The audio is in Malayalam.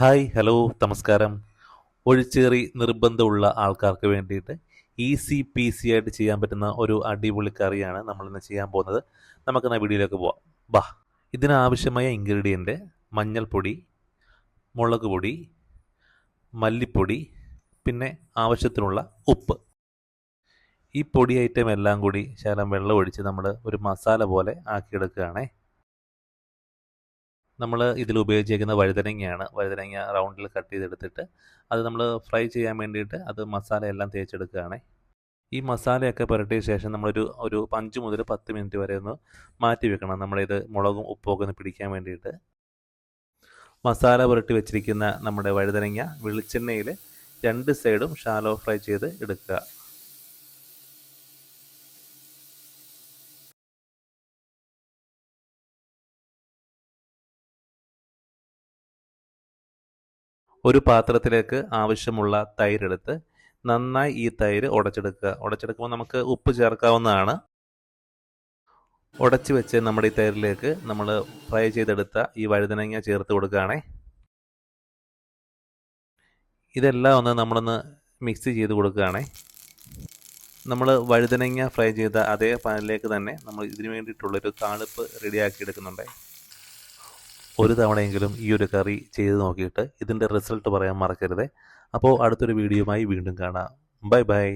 ഹായ് ഹലോ നമസ്കാരം. ഒഴിച്ചേറി നിർബന്ധമുള്ള ആൾക്കാർക്ക് വേണ്ടിയിട്ട് ഈസി പി സി ആയിട്ട് ചെയ്യാൻ പറ്റുന്ന ഒരു അടിപൊളി കറിയാണ് നമ്മളിന്ന് ചെയ്യാൻ പോകുന്നത്. നമുക്കെന്നാ വീഡിയോയിലേക്ക് പോവാം. ബാ ഇതിനാവശ്യമായ ഇൻഗ്രീഡിയന്റ് മഞ്ഞൾപ്പൊടി മുളക് പൊടി മല്ലിപ്പൊടി പിന്നെ ആവശ്യത്തിനുള്ള ഉപ്പ്. ഈ പൊടി ഐറ്റം എല്ലാം കൂടി ശകലം വെള്ളം ഒഴിച്ച് നമ്മൾ ഒരു മസാല പോലെ ആക്കിയെടുക്കുകയാണേ. നമ്മൾ ഇതിൽ ഉപയോഗിച്ചിരിക്കുന്ന വഴുതനങ്ങയാണ്. വഴുതനങ്ങ റൗണ്ടിൽ കട്ട് ചെയ്തെടുത്തിട്ട് അത് നമ്മൾ ഫ്രൈ ചെയ്യാൻ വേണ്ടിയിട്ട് അത് മസാല എല്ലാം തേച്ചെടുക്കുകയാണ്. ഈ മസാലയൊക്കെ പുരട്ടിയ ശേഷം നമ്മളൊരു ഒരു അഞ്ച് മുതൽ പത്ത് മിനിറ്റ് വരെ ഒന്ന് മാറ്റി വെക്കണം. നമ്മളിത് മുളകും ഉപ്പൊക്കെ ഒന്ന് പിടിക്കാൻ വേണ്ടിയിട്ട്. മസാല പുരട്ടി വെച്ചിരിക്കുന്ന നമ്മുടെ വഴുതനങ്ങ വെളിച്ചെണ്ണയിൽ രണ്ട് സൈഡും ഷാലോ ഫ്രൈ ചെയ്ത് എടുക്കുക. ഒരു പാത്രത്തിലേക്ക് ആവശ്യമുള്ള തൈരെടുത്ത് നന്നായി ഈ തൈര് ഉടച്ചെടുക്കുക. ഉടച്ചെടുക്കുമ്പോൾ നമുക്ക് ഉപ്പ് ചേർക്കാവുന്നതാണ്. ഉടച്ചു വെച്ച് നമ്മുടെ ഈ തൈരിലേക്ക് നമ്മൾ ഫ്രൈ ചെയ്തെടുത്ത ഈ വഴുതനങ്ങ ചേർത്ത് കൊടുക്കുകയാണേ. ഇതെല്ലാം ഒന്ന് നമ്മളൊന്ന് മിക്സ് ചെയ്ത് കൊടുക്കുകയാണേ. നമ്മൾ വഴുതനങ്ങ ഫ്രൈ ചെയ്ത അതേ പാനിലേക്ക് തന്നെ നമ്മൾ ഇതിനു വേണ്ടിയിട്ടുള്ളൊരു താളിപ്പ് റെഡിയാക്കി എടുക്കുന്നുണ്ട്. ഒരു തവണയെങ്കിലും ഈ ഒരു കറി ചെയ്ത് നോക്കിയിട്ട് ഇതിന്റെ റിസൾട്ട് പറയാൻ മറക്കരുത്. അപ്പോൾ അടുത്തൊരു വീഡിയോയുമായി വീണ്ടും കാണാം. Bye bye